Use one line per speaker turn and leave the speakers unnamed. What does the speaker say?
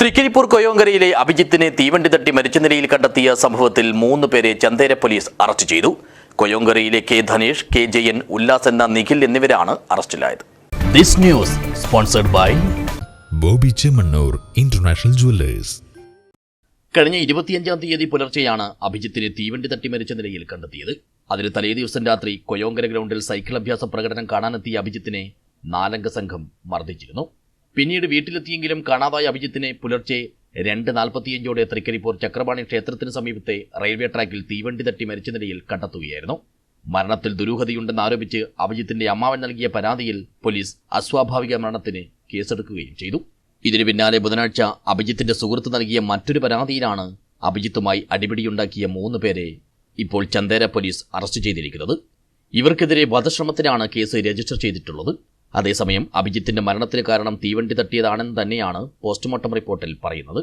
തൃക്കരിപ്പൂർ കൊയോങ്കരയിലെ അഭിജിത്തിനെ തീവണ്ടി തട്ടി മരിച്ച നിലയിൽ കണ്ടെത്തിയ സംഭവത്തിൽ മൂന്ന് പേരെ ചന്തേര പോലീസ് അറസ്റ്റ് ചെയ്തു. കൊയോങ്കരയിലെ കെ ധനേഷ് കെ ജയൻ ഉല്ലാസ് എന്ന നിഖിൽ എന്നിവരാണ് അറസ്റ്റിലായത്. This news sponsored by
Boby Chemmanur international jewellers.
കഴിഞ്ഞ ഇരുപത്തിയഞ്ചാം തീയതി പുലർച്ചെയാണ് അഭിജിത്തിനെ തീവണ്ടി തട്ടി മരിച്ച നിലയിൽ കണ്ടെത്തിയത്. അതിന് തലേ ദിവസം രാത്രി കൊയോങ്കര ഗ്രൗണ്ടിൽ സൈക്കിൾ അഭ്യാസ പ്രകടനം കാണാനെത്തിയ അഭിജിത്തിനെ നാലംഗ സംഘം മർദ്ദിച്ചിരുന്നു. പിന്നീട് വീട്ടിലെത്തിയെങ്കിലും കാണാതായ അഭിജിത്തിനെ പുലർച്ചെ രണ്ട് നാൽപ്പത്തിയഞ്ചോടെ തൃക്കരിപ്പൂർ ചക്രപാണി ക്ഷേത്രത്തിന് സമീപത്തെ റെയിൽവേ ട്രാക്കിൽ തീവണ്ടി തട്ടി മരിച്ച നിലയിൽ കണ്ടെത്തുകയായിരുന്നു. മരണത്തിൽ ദുരൂഹതയുണ്ടെന്ന് ആരോപിച്ച് അഭിജിത്തിന്റെ അമ്മാവൻ നൽകിയ പരാതിയിൽ പോലീസ് അസ്വാഭാവിക മരണത്തിന് കേസെടുക്കുകയും ചെയ്തു. ഇതിനു പിന്നാലെ ബുധനാഴ്ച അഭിജിത്തിന്റെ സുഹൃത്ത് നൽകിയ മറ്റൊരു പരാതിയിലാണ് അഭിജിത്തുമായി അടിപിടിയുണ്ടാക്കിയ മൂന്ന് പേരെ ഇപ്പോൾ ചന്ദേര പോലീസ് അറസ്റ്റ് ചെയ്തിരിക്കുന്നത്. ഇവർക്കെതിരെ വധശ്രമത്തിനാണ് കേസ് രജിസ്റ്റർ ചെയ്തിട്ടുള്ളത്. അതേസമയം അഭിജിത്തിന്റെ മരണത്തിന് കാരണം തീവണ്ടി തട്ടിയതാണെന്ന് തന്നെയാണ് പോസ്റ്റ്മോർട്ടം റിപ്പോർട്ടിൽ പറയുന്നത്.